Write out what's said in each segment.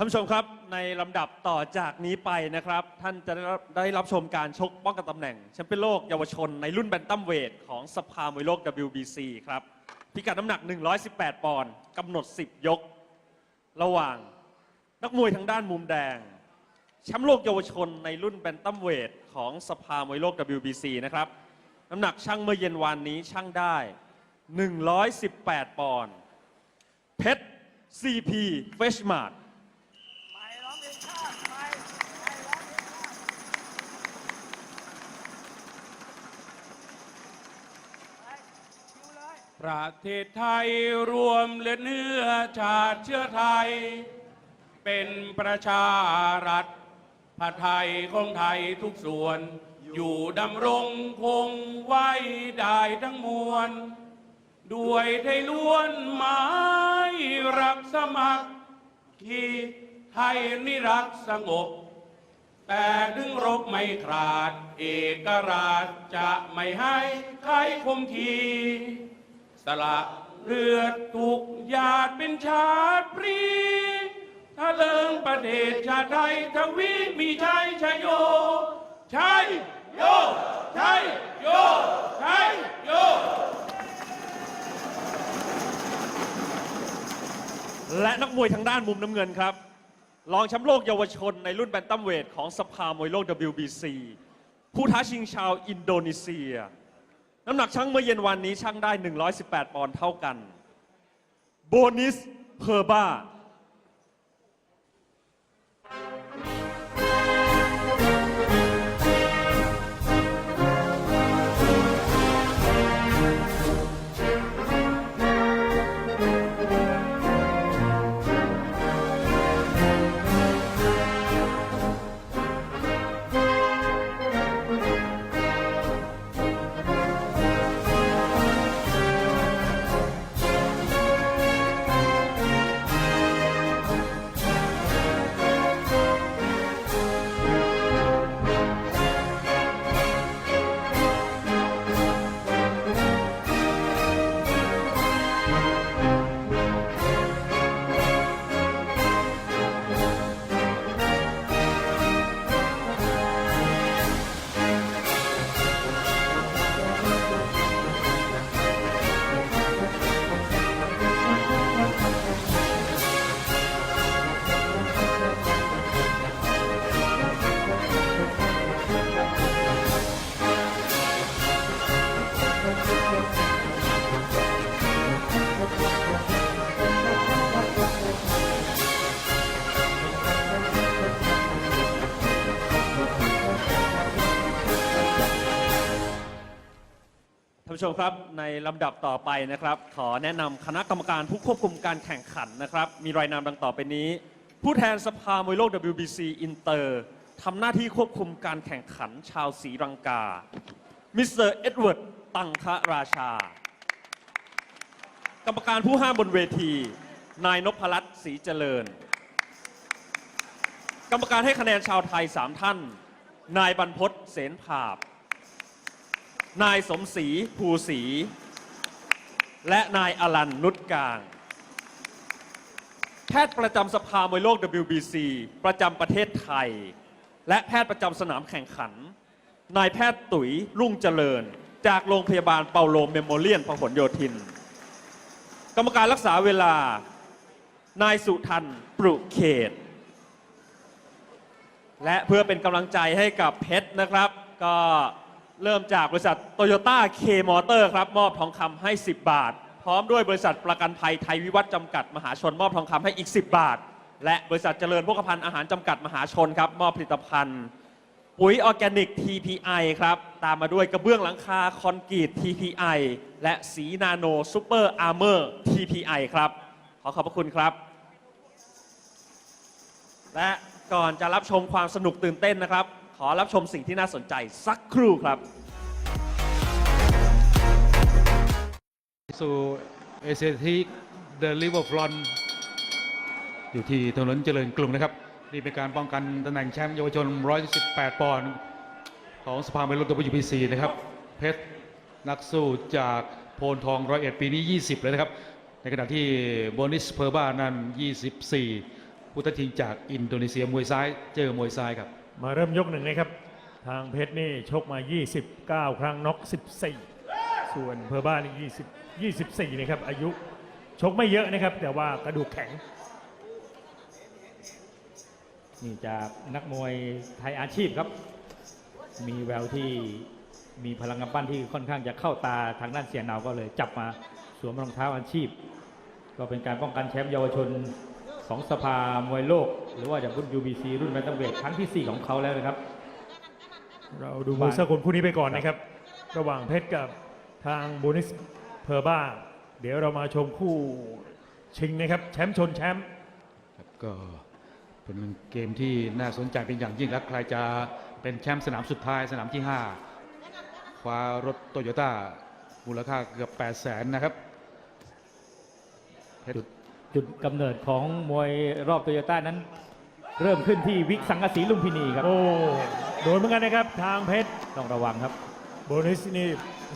ท่านผู้ชมครับในลำดับต่อจากนี้ไปนะครับ ท่านจะได้รับได้รับชมการชกป้องกันตำแหน่งแชมเปี้ยนโลกเยาวชนในรุ่นแบนตัมเวทของสภามวยโลก WBC ครับ พิกัดน้ำหนัก 118 ปอนด์กำหนด 10 ยก ระหว่างนักมวยทางด้านมุมแดง แชมป์โลกเยาวชนในรุ่นแบนตัมเวทของสภามวยโลก WBC นะครับ น้ำหนักช่างเมื่อเย็นวานนี้ช่างได้ 118 ปอนด์เพชร CP f r e s h m a r t ไปร้องเพลงชาติไปไปร้องเพลงชาติไปคิวเลย ประเทศไทยรวมเลือดเนื้อชาติเชื้อไทย เป็นประชารัฐผัดไทยของไทยทุกส่วน อยู่ดำรงคงไว้ได้ทั้งมวล ด้วยไทยล้วนหมายรักสมัครที่ไทยนี่รักสงบ แต่ถึงรบไม่ขาด เอกราชจะไม่ให้ใครคมทีส ละเลือดถูกหยาดเป็นชาติปรีถ้าเลิงประเทศชาติไทยทวีมีชัยชยโยชัยโยชัยโยชัยโย และนักมวยทางด้านมุมน้ำเงินครับ รองแชมป์โลกเยาวชนในรุ่นแบนตัมเวทของสภามวยโลก WBC ผู้ท้าชิงชาวอินโดนีเซีย น้ำหนักชั่งเมื่อเย็นวันนี้ชั่งได้ 118 ปอนด์เท่ากัน โบนิสเพอร์บ้า ผู้ชมครับในลำดับต่อไปนะครับ ขอแนะนำคณะกรรมการผู้ควบคุมการแข่งขันนะครับ มีรายนามดังต่อไปนี้ ผู้แทนสภามวยโลก WBC อินเตอร์ทำหน้าที่ควบคุมการแข่งขันชาวศรีรังกา มิสเตอร์เอ็ดเวิร์ด ตังคะราชา กรรมการผู้ห้ามบนเวที นายนพรัตน์ศรีเจริญ กรรมการให้คะแนนชาวไทย 3 ท่าน นายบรรพศเสนภาพ นายสมศรีภูศรีและนายอลันนุชกลาง แพทย์ประจำสภามวยโลก WBC ประจำประเทศไทย และแพทย์ประจำสนามแข่งขัน นายแพทย์ตุ๋ยรุ่งเจริญ จากโรงพยาบาลเปาโลเมโมเรียนพหลโยธิน กรรมการรักษาเวลา นายสุทันปรุเขต และเพื่อเป็นกำลังใจให้กับเพชรนะครับ ก็ เริ่มจากบริษัทโตโยต้าเคมอเตอร์ครับ มอบทองคำให้ 10 บาท พร้อมด้วยบริษัทประกันภัยไทยวิวัฒน์จำกัดมหาชน มอบทองคำให้อีก 10 บาท และบริษัทเจริญพกภัณฑ์อาหารจำกัดมหาชนครับ มอบผลิตภัณฑ์ ปุ๋ยออร์แกนิก TPI ครับ ตามมาด้วยกระเบื้องหลังคาคอนกรีต TPI และสีนาโนซูเปอร์อาร์เมอร์ TPI ครับ ขอขอบพระคุณครับ และก่อนจะรับชมความสนุกตื่นเต้นนะครับ ขอรับชมสิ่งที่น่าสนใจสักครู่ครับ สู่เอเชียทีเดอะลิเวอร์ฟรอนอยู่ที่ถนนเจริญกรุงนะครับ นี่เป็นการป้องกันตำแหน่งแชมป์เยาวชน 118 ปอนด์ของสภามวยโลก WBC นะครับ เพชรนักสู้จากโพนทองร้อยเอ็ดปีนี้ 20 เลยนะครับ ในขณะที่โบนิสเพอร์บ้านั้น 24 ผู้พุทธทิงจากอินโดนีเซียมวยซ้ายเจอมวยซ้ายครับ มาเริ่มยกหนึ่งนะครับ ทางเพชรนี่ชกมา 29 ครั้งน็อก 14 ส่วนเพอร์บ้านี่20 24 นะครับ อายุชกไม่เยอะนะครับ แต่ว่ากระดูกแข็ง นี่จากนักมวยไทยอาชีพครับ มีแววที่มีพลังกำปั้นที่ค่อนข้างจะเข้าตาทางด้านเสียนาวก็เลยจับมาสวมรองเท้าอาชีพ ก็เป็นการป้องกันแชมป์เยาวชน ของสภามวยโลก หรือว่าจากรุ่น UBC รุ่นแบนตัมเวทครั้งที่ 4 ของเขาแล้วนะครับ เราดูมวยสากลคู่นี้ไปก่อนนะครับ ระหว่างเพชรกับทางโบนิสเพอร์บ้า เดี๋ยวเรามาชมคู่ชิงนะครับ แชมป์ชนแชมป์ครับก็เป็นเกมที่น่าสนใจเป็นอย่างยิ่งและใครจะเป็นแชมป์สนามสุดท้ายสนามที่ 5 คว้ารถโตโยต้ามูลค่าเกือบ 8 0 0แสนนะครับเพชร จุดกำเนิดของมวยรอบโตโยต้านั้น เริ่มขึ้นที่วิกสังกะสีลุมพินีครับ โอ้โดนเหมือนกันนะครับทางเพชรต้องระวังครับ โบนิสนี่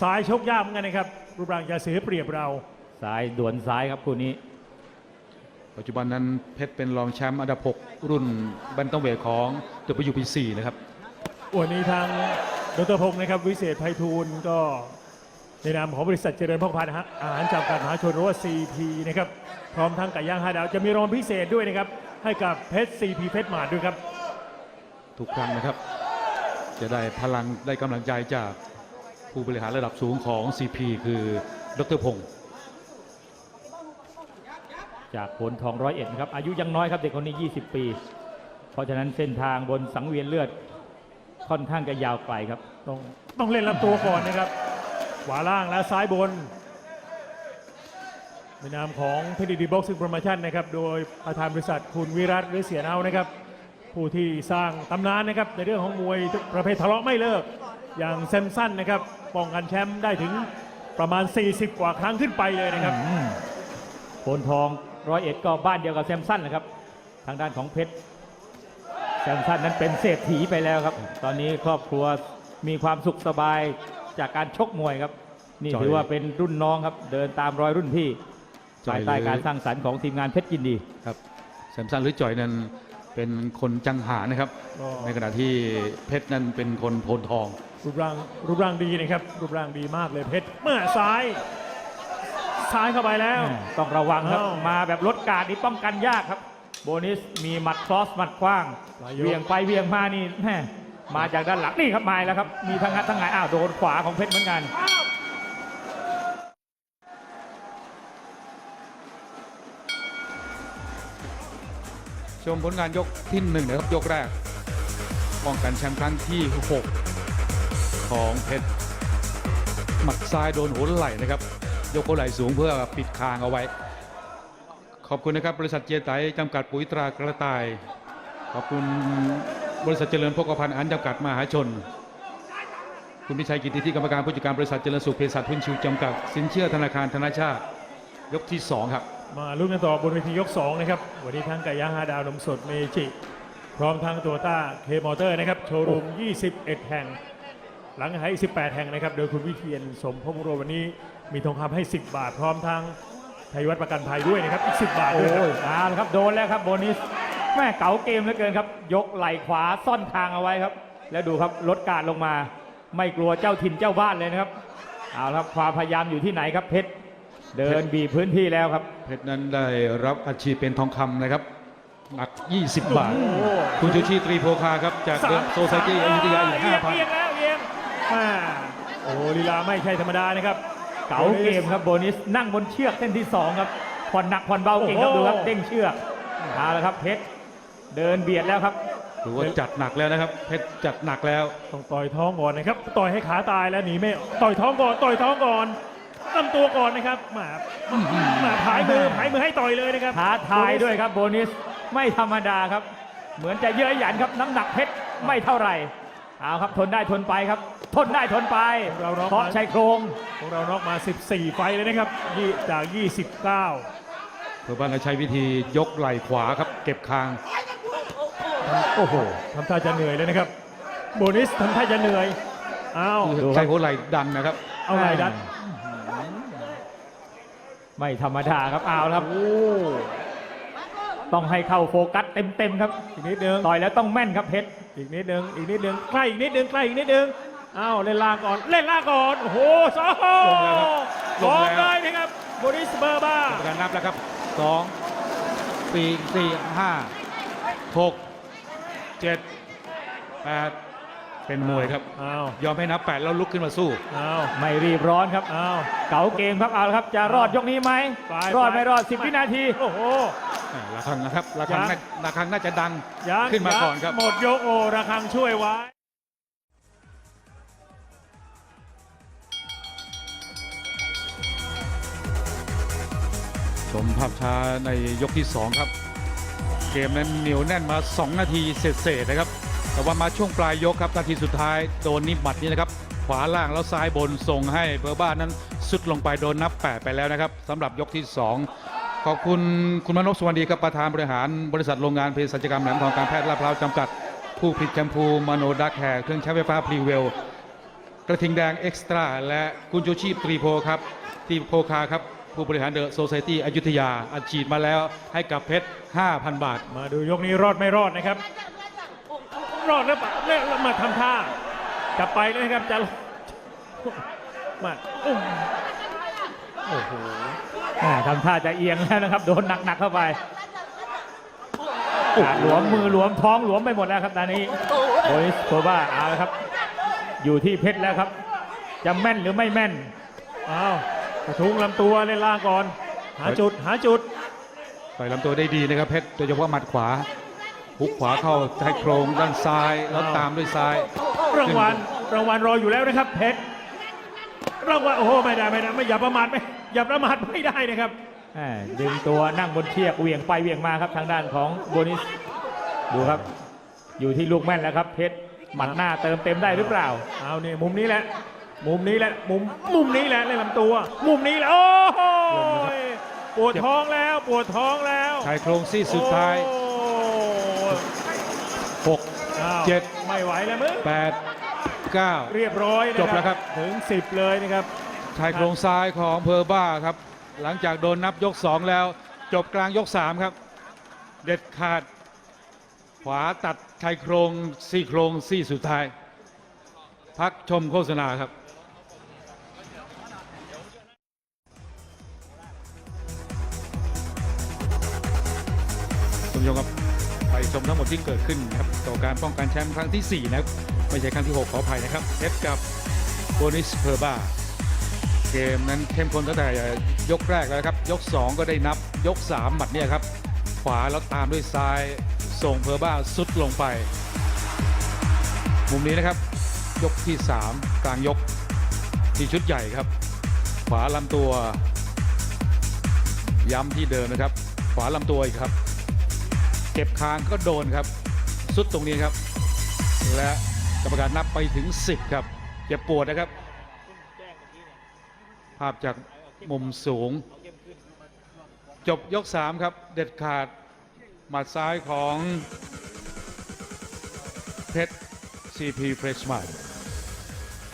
ซ้ายชกยากเหมือนกันนะครับ รูปร่างจะเสียเปรียบเราซ้ายด่วนซ้ายครับคู่นี้ ปัจจุบันนั้นเพชรเป็นรองแชมป์อันดับ 6 รุ่นแบนตัมเวทของ WBC นะครับวันนี้ทางดรพงศ์นะครับ วิเศษไพฑูรย์ก็ ในนามของบริษัทเจริญพกพาอาอาหารจำกัดมหาชนหรือว่า CP นะครับพร้อมทั้งไก่ย่างห้าดาวจะมีรางวัลพิเศษด้วยนะครับ ให้กับเพชร CP เพชรหมาดด้วยครับ ทุกครั้งนะครับ จะได้พลังได้กำลังใจจากผู้บริหารระดับสูงของ CP คือดรพงศ์จากผลทองร้อยเอ็ดนะครับอายุยังน้อยครับเด็กคนนี้ 20 ปี เพราะฉะนั้นเส้นทางบนสังเวียนเลือดค่อนข้างจะยาวไกลครับต้องต้องเล่นลำตัวก่อนนะครับ ขวาล่างและซ้ายบนในนามของเพชรดีบ็อกซิ่งโปรโมชั่นนะครับโดยประธานบริษัทคุณวิรัตหรือเสียเนานะครับ ผู้ที่สร้างตำนานนะครับในเรื่องของมวยประเภททะเลาะไม่เลิก อย่างแซมสันนะครับป้องกันแชมป์ได้ถึงประมาณ 40 กว่าครั้งขึ้นไปเลยนะครับโพนทองร้อยเอ็ดก็บ้านเดียวกับแซมสันนะครับ ทางด้านของเพชรแซมสันนั้นเป็นเศรษฐีไปแล้วครับ ตอนนี้ครอบครัวมีความสุขสบาย จากการชกมวยครับ นี่จอยถือว่าเป็นรุ่นน้องครับ เดินตามรอยรุ่นพี่จอยภายใต้เลยการสร้างสรรค์ของทีมงานเพชรยินดีครับแซมสันหรือจอยนั้นเป็นคนจังหารนะครับก็ในขณะที่เพชรนั้นเป็นคนโพนทอง รูปร่างรูปร่างดีนะครับ รูปร่างดีมากเลยเพชรเมื่อซ้ายซ้ายเข้าไปแล้ว ต้องระวังครับอ้าวมาแบบลดการดนี่ป้องกันยากครับ โบนิสมีหมัดครอสหมัดกว้างหลายยกเวียงไปเวียงมานี่แม่ มาจากด้านหลังนี่ครับมาแล้วครับ มีทั้งงัดทั้งไงอ้าวโดนขวาของเพชรเหมือนกันชมผลงานยกที่หนึ่งนะครับยกแรกป้องกันแชมป์ครั้งที่ 6 ของเพชรหมัดซ้ายโดนหัวไหล่นะครับ ยกหัวไหล่สูงเพื่อปิดคางเอาไว้ ขอบคุณนะครับ บริษัทเจไตจำกัดปุ๋ยตรากระต่าย ขอบคุณ บริษัทเจริญพกพันธ์อันจำกัดมหาชน คุณพิชัยกิติที่กรรมการผู้จัดการบริษัทเจริญสุขเภสัชทุนชิวจำกัด สินเชื่อธนาคารธนาชาติ ยกที่สองครับ มาลุ้นกันต่อบนเวทียก 2 นะครับ วันนี้ทั้งไก่ย่างฮาดาวนมสดเมจิ พร้อมทั้งตัวต้าเคมอเตอร์นะครับ โชว์รูม 21 แห่ง หลังหายอีก18 แห่งนะครับ โดยคุณวิเทียนสมพงษ์โรวันนี้มีทองคำให้ 10 บาท พร้อมทั้งไทยวัฒน์ประกันภัยด้วยนะครับอีก10 บาทด้วยครับโอ้ยเอาละครับโดนแล้วครับโบนิส แม่เก๋าเกมเหลือเกินครับ ยกไหล่ขวาซ่อนคางเอาไว้ครับ แล้วดูครับลดการลงมา ไม่กลัวเจ้าถิ่นเจ้าบ้านเลยนะครับเอาละครับความพยายามอยู่ที่ไหนครับเพชรเดินบีบพื้นที่แล้วครับ เพชรนั้นได้รับอาชีพเป็นทองคำนะครับหนัก 20 บาท คุณชูชีตรีโพคาครับ จากสามโซไซตี้อยุธยาอีกเอียงเอียง5,000แล้วเอียงอ่าโอ้โหลีลาไม่ใช่ธรรมดานะครับ เก๋าเกมครับโบนิสนั่งบนเชือกเส้นที่สองครับผ่อนหนักผ่อนเบาเก่งครับโอ้ดูโหครับเด้งเชือกเอาละครับเพชร เดินเบียดแล้วครับถือว่าจัดหนักแล้วนะครับ เพชรจัดหนักแล้ว ต้องต่อยท้องก่อนนะครับ ต่อยให้ขาตายแล้วหนีไม่ต่อยท้องก่อนต่อยท้องก่อนลำตัวก่อนนะครับหมาหมาผายมือผายมือให้ต่อยเลยนะครับท้าทายด้วยครับโบนิสไม่ธรรมดาครับ เหมือนจะเยอะหยันครับน้ำหนักเพชรไม่เท่าไหร่เอาครับทนได้ทนไปครับ ทนได้ทนไปเราน็อกเพราะชายโครงของเราน็อกมา 14 ไฟล์เลยนะครับยี่จาก 29เพื่อบ้านก็ใช้วิธียกไหล่ขวาครับ เก็บคาง โอ้โหทำท่าจะเหนื่อยเลยนะครับ โบนิสทำท่าจะเหนื่อยอ้าวดูครับใช้หัวไหล่ดันนะครับ เอาไหล่ดัน ไม่ธรรมดาครับเอาละครับโอ้ต้องให้เข้าโฟกัสเต็มๆครับ อีกนิดนึงต่อยแล้วต้องแม่นครับเพชรอีกนิดนึงอีกนิดนึงใกล้อีกนิดนึงใกล้อีกนิดนึงอ้าวเล่นล่างก่อนเล่นล่างก่อนโอ้โหสองลงแล้วครับลงแล้วสองเลยนะครับโบริสเบอร์บ้ากรรมการนับแล้วครับสองสี่สี่ห้าหก เจ็ดแปดเป็นมวยครับ อ้าวยอมให้นับแปดแล้วลุกขึ้นมาสู้ อ้าวไม่รีบร้อนครับ อ้าว เก๋าเกมครับเอาละครับ จะรอดยกนี้ไหมไปรอดไปไม่รอด 10 วินาที โอ้โห อ่าระฆังนะครับระฆังยังน่าระฆังน่าจะดังยังขึ้นมาก่อนครับหมดยกโอระคังช่วยไว้ ชมภาพช้าในยกที่ 2 ครับ เกมนั้นเหนียวแน่นมา 2 นาทีเศษๆนะครับ แต่ว่ามาช่วงปลายยกครับนาทีสุดท้ายโดนนิบหมัดนี่นะครับ ขวาล่างแล้วซ้ายบนส่งให้เบอร์บ้านนั้นสุดลงไปโดนนับ 8 ไปแล้วนะครับสำหรับยกที่ 2 ขอบคุณคุณมนพสวัสดีครับประธานบริหารบริษัทโรงงานเภสัชกรรมแหลมทองการแพทย์ลาดพร้าวจำกัด ผู้ผลิตแชมพูมโนดักแฮร์เครื่องใช้ไฟฟ้าพรีเวลกระทิงแดงเอ็กซ์ตร้าและกุญโจชีพตรีโพครับตรีโพคาครับ ผู้บริหารเดอะโซ i ตี้อยุธยาอัดฉีดมาแล้วให้กับเพชร 5,000 บาท มาดูยกนี้รอดไม่รอดนะครับ รอดแล้วปะเล่นแล้วมาทำท่าจะไปแล้วนะครับจะมาโอ้โหทำท่าจะเอียงแล้วนะครับ โดนหนักๆเข้าไปหลวมมือหลวมท้องหลวมไปหมดแล้วครับตอนนี้โบริสโคบ้าเอาละครับ อยู่ที่เพชรแล้วครับ จะแม่นหรือไม่แม่นอ้าว กระทุ้งลำตัวเล่นล่างก่อน หาจุดหาจุดต่อยลำตัวได้ดีนะครับเพชรโดยเฉพาะหมัดขวาหุกขวาเข้าชายโครงด้านซ้ายแล้วตามด้วยซ้ายรางวัลรางวัลรออยู่แล้วนะครับเพชรรางวัลโอ้โหไม่ได้ไม่ได้ไม่อย่าประมาทไม่อย่าประมาทไม่ได้นะครับอ่าดึงตัวนั่งบนเชือกเหวี่ยงไปเหวี่ยงมาครับทางด้านของโบนิสดูครับ อยู่ที่ลูกแม่นแล้วครับเพชรหมัดหน้าเติมเต็มได้หรือเปล่าเอานี่มุมนี้แหละ มุมนี้แหละมุมมุมนี้แหละเล่นลำตัว มุมนี้แหละโอ้โหปวดท้องแล้วปวดท้องแล้วชายโครงซี่สุดท้ายโอ้6อ้าวเจ็ดไม่ไหวแล้วมึง8 9เรียบร้อยนะจบแล้วครับถึง10เลยนะครับชายโครงซ้ายของเพอร์บ้าครับ หลังจากโดนนับยก2แล้ว จบกลางยก3ครับ เด็ดขาด ขวาตัดชายโครงซี่โครงซี่สุดท้าย พักชมโฆษณาครับ ผู้ชมครับไปชมทั้งหมดที่เกิดขึ้นครับต่อการป้องกันแชมป์ครั้งที่ 4 นะครับ ไม่ใช่ครั้งที่ 6 ขออภัยนะครับเพชรกับโบนิสเพอร์บ้าเกมนั้นเข้มข้นตั้งแต่ยกแรกแล้วครับ ยก 2 ก็ได้นับยก 3 หมัดเนี่ยครับ ขวาแล้วตามด้วยซ้ายส่งเพอร์บ้าสุดลงไป มุมนี้นะครับ ยกที่ 3 กลางยกที่ชุดใหญ่ครับ ขวาลำตัว ย้ำที่เดิมนะครับ ขวาลำตัวอีกครับ เก็บคางก็โดนครับ สุดตรงนี้ครับ และกรรมการนับไปถึง 10 ครับเจ็บปวดนะครับ ภาพจากมุมสูง จบยก 3 ครับ เด็ดขาดหมัดซ้ายของเพชร CP Fresh m a r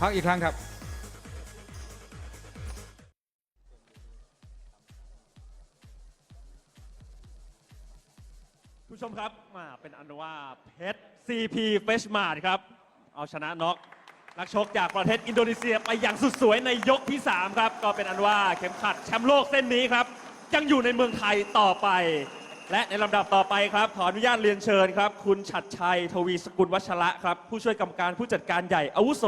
พักอีกครั้งครับ ครับมาเป็นอันว่าเพชร CP f r e s h m a r t ครับ เอาชนะน็อกนักชกจากประเทศอินโดนีเซียไปอย่างสุดสวยในยกที่ 3 ครับ ก็เป็นอันว่าเข็มขัดแชมป์โลกเส้นนี้ครับ ยังอยู่ในเมืองไทยต่อไป และในลำดับต่อไปครับ ขออนุญาตเรียนเชิญครับ คุณฉัดชัย ทวีสกุลวัชระครับ ผู้ช่วยกรรมการผู้จัดการใหญ่อาวุโส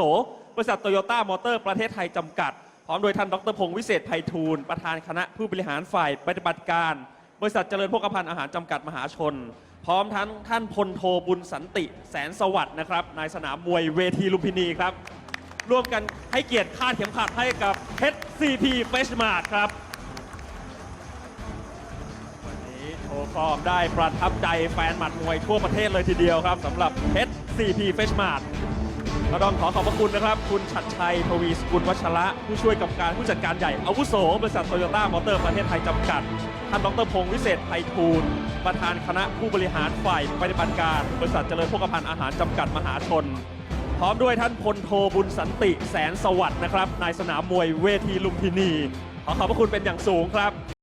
บริษัทโตโยต้ามอเตอร์ประเทศไทยจำกัด พร้อมโดยท่านดรพงศ์วิเศษไพฑูรย์ประธานคณะผู้บริหารฝ่ายปฏิบัติการ บริษัทเจริญโภคภัณฑ์อาหารจำกัดมหาชน พร้อมทั้งท่านพลโทบุญสันติแสนสวัสดิ์นะครับนายสนามมวยเวทีลุมพินีครับ ร่วมกันให้เกียรติคาดเข็มขัดให้กับเพชร CP f r e s h m a r t ครับ วันนี้โชว์ฟอร์มได้ประทับใจแฟนหมัดมวยทั่วประเทศเลยทีเดียวครับสำหรับเพชร CP f r e s h m a r t ก็ต้องขอขอบพระคุณนะครับ คุณชัดชัยทวีสกุลวัชระ ผู้ช่วยกรรมการผู้จัดการใหญ่อาวุโสบริษัทโตโยต้ามอเตอร์ประเทศไทยจำกัด ท่านดรพงศ์วิเศษไพฑูรย์ ประธานคณะผู้บริหารฝ่ายปฏิบัติการ บริษัทเจริญโภคภัณฑ์อาหารจำกัดมหาชน พร้อมด้วยท่านพลโทบุญสันติแสนสวัสดิ์นะครับนายสนามมวยเวทีลุมพินี ขอขอบพระคุณเป็นอย่างสูงครับ